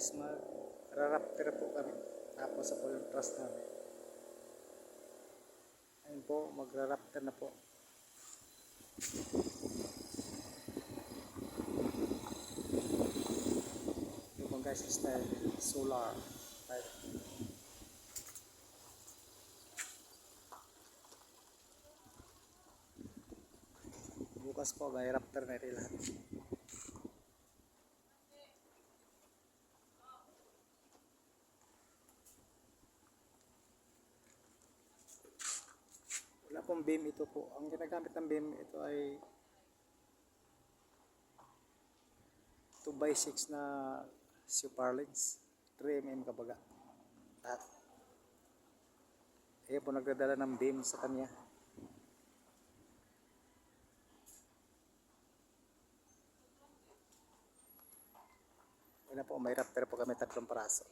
guys, mag-raptor po kami. Tapos sa po yung trust namin. Ayun po, magra-raptor na po. Yung po guys, style solar. Type. Bukas po, may raptor na rin lahat. Pong beam ito po. Ang ginagamit ng beam ito ay 2x6 na super lens. 3mm kabaga. At ayun po nagdadala ng beam sa kanya. Ayun na po, may raptor po kami tatlong paraso.